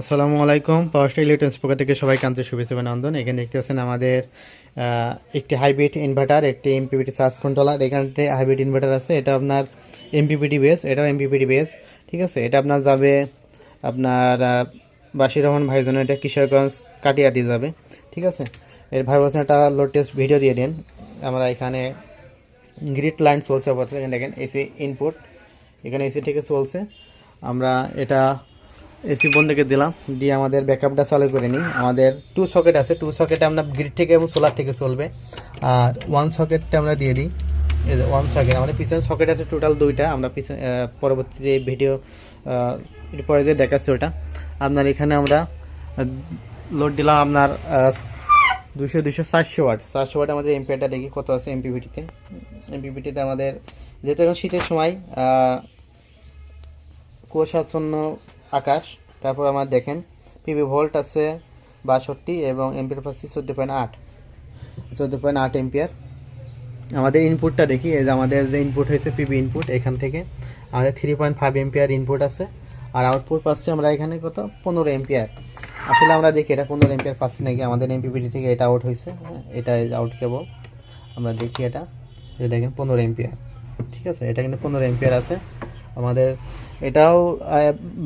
আসসালামু আলাইকুম। Power electronics পক্ষ থেকে সবাইকে আন্তরিক শুভেচ্ছা অভিনন্দন। এখানে দেখতে পাচ্ছেন আমাদের একটি হাইব্রিড ইনভার্টার একটি এমপিপিটি সার্চ কন্ট্রোলার এখানে হাইব্রিড ইনভার্টার আছে। এটা আপনার এমপিপিটি বেস এটাও এমপিপিটি বেস ঠিক আছে? এটা আপনার যাবে আপনার বাসির রহমান ভাইজন এটা কিশোরগঞ্জ, কাটিয়া দিয়ে যাবে, ঠিক আছে? এর ভাই বলছেন, একটা লোড টেস্ট ভিডিও দিয়ে দিন। আমরা এখানে গ্রিড লাইন চলছে দেখেন এসি ইনপুট এখানে এসি থেকে চলছে। আমরা এটা এসি বন্ধ করে দিলাম। দিয়ে আমাদের ব্যাকআপটা চালু করে নিই। আমাদের টু সকেট আছে। টু সকেটে আমরা গ্রিড থেকে এবং সোলার থেকে চলবে। আর ওয়ান সকেটটা আমরা দিয়ে দিই। যে ওয়ান সকেট আমাদের পিছনে সকেট আছে টোটাল দুইটা। আমরা পিছনে পরবর্তীতে ভিডিও পরে দিয়ে দেখাচ্ছি ওটা। আপনার এখানে আমরা লোড দিলাম আপনার দুশো দুশো চারশো ওয়াট চারশো ওয়াট আমাদের এমপিআরটা দেখি কত আছে এমপিপিটিতে এমপিপিটিতে আমাদের, যেহেতু এখন শীতের সময় কুয়াশাচ্ছন্ন আকাশ, তারপর আমার দেখেন, পিবি ভোল্ট আছে বাষট্টি এবং এমপিয়ার পাচ্ছি চোদ্দ পয়েন্ট আট, চোদ্দ পয়েন্ট আট এমপিয়ার। আমাদের ইনপুটটা দেখি, এই যে আমাদের যে ইনপুট হয়েছে পিবি ইনপুট এখান থেকে আমাদের three point five ampere input আছে, আর আউটপুট পাচ্ছি আমরা এখানে কত? পনেরো এমপিয়ার। আসলে আমরা দেখি এটা পনেরো এমপিয়ার পাচ্ছি নাকি, আমাদের এমপিপিটি থেকে এটা আউট হয়েছে হ্যাঁ এটা আউট কেবল আমরা দেখি এটা যে দেখেন, পনেরো এমপিয়ার। ঠিক আছে, এটা কিন্তু পনেরো এমপিয়ার আছে। আমাদের এটাও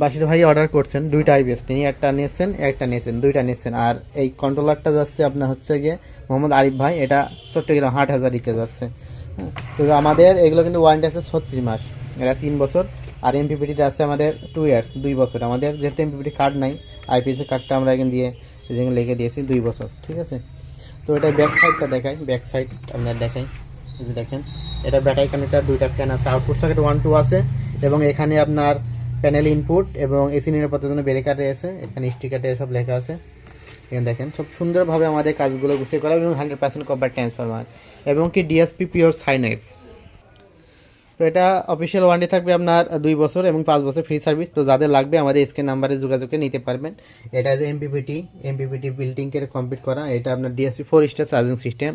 বাসির ভাই অর্ডার করছেন দুইটা আইবিএস তিনি একটা নিয়েছেন একটা নিয়েছেন দুইটা নিয়েছেন। আর এই কন্ট্রোলারটা যাচ্ছে আপনার হচ্ছে গিয়ে মোহাম্মদ আরিফ ভাই এটা চট্টগ্রাম হাট হাজার দিতে যাচ্ছে। হ্যাঁ, তো আমাদের এগুলো কিন্তু ওয়ারেন্টি আছে ছত্রিশ মাস। এটা তিন বছর। আর এমপিপিটিতে আছে আমাদের টু ইয়ার্স দুই বছর। আমাদের যেহেতু এমপিপিটি কার্ড নাই আইপিএসের কার্ডটা আমরা এখানে দিয়ে যেখানে লিখে দিয়েছি দুই বছর। ঠিক আছে? তো এটা ব্যাক সাইডটা দেখাই ব্যাক সাইড আপনার দেখাই। যে দেখেন এটা ব্যাটারি কানেক্টার দুইটা ফ্যান আছে আউটপুট সকেট ওয়ান টু আছে। এবং এখানে আপনার প্যানেল ইনপুট এবং এসি নিরাপত্তার জন্য ব্রেকার রয়েছে। এখানে স্টিকারে সব লেখা আছে। এখানে দেখেন, সব সুন্দরভাবে আমাদের কাজগুলো গুছিয়ে করা এবং হান্ড্রেড পার্সেন্ট কভার ট্রান্সফরমার এবং কি ডিএসপি পিওর সাইনাইফ তো এটা অফিসিয়াল ওয়ারেন্টি থাকবে আপনার দুই বছর এবং পাঁচ বছর ফ্রি সার্ভিস তো যাদের লাগবে আমাদের স্ক্রিন নাম্বারে যোগাযোগে নিতে পারবেন। এটা যে এমপিপিটি এমপিপিটি বিল্ডিংয়ের কমপ্লিট করা, এটা আপনার DSP four star charging system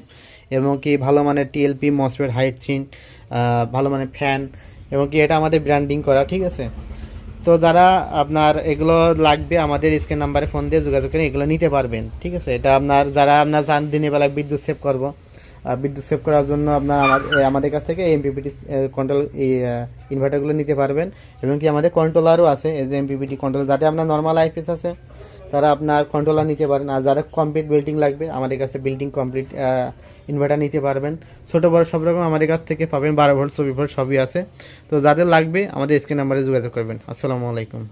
এবং কি ভালো মানের টিএলপি মসফেট হাইট সিন ভালো মানের ফ্যান এবং কি এটা আমাদের ব্র্যান্ডিং করা, ঠিক আছে? তো যারা আপনার এগুলো লাগবে, আমাদের স্ক্রিন নাম্বারে ফোন দিয়ে যোগাযোগ করে এগুলো নিতে পারবেন, ঠিক আছে? এটা আপনার, যারা আপনার চান দিনের বেলা বিদ্যুৎ সেভ করব বিদ্যুৎ সেভ করার জন্য আপনার আমাদের কাছ থেকে এমপিপিটি কন্ট্রোল ইনভার্টারগুলো নিতে পারবেন, এবং কি আমাদের কন্ট্রোলারও আছে, এই যে এমপিপিটি কন্ট্রোল যাতে আপনার নর্মাল আইপিএস আছে। তারা আপনার কন্ট্রোলার নিতে পারেন। আর যারা কমপ্লিট বিল্ডিং লাগবে, আমাদের কাছে বিল্ডিং কমপ্লিট ইনভার্টার নিতে পারবেন। ছোটো, বড়ো সব রকম আমাদের কাছ থেকে পাবেন। বারো ভোল্ট চব্বিশ ভোল্ট সবই আছে। তো যাদের লাগবে, আমাদের স্ক্রিন নাম্বারে যোগাযোগ করবেন। আসসালামু আলাইকুম।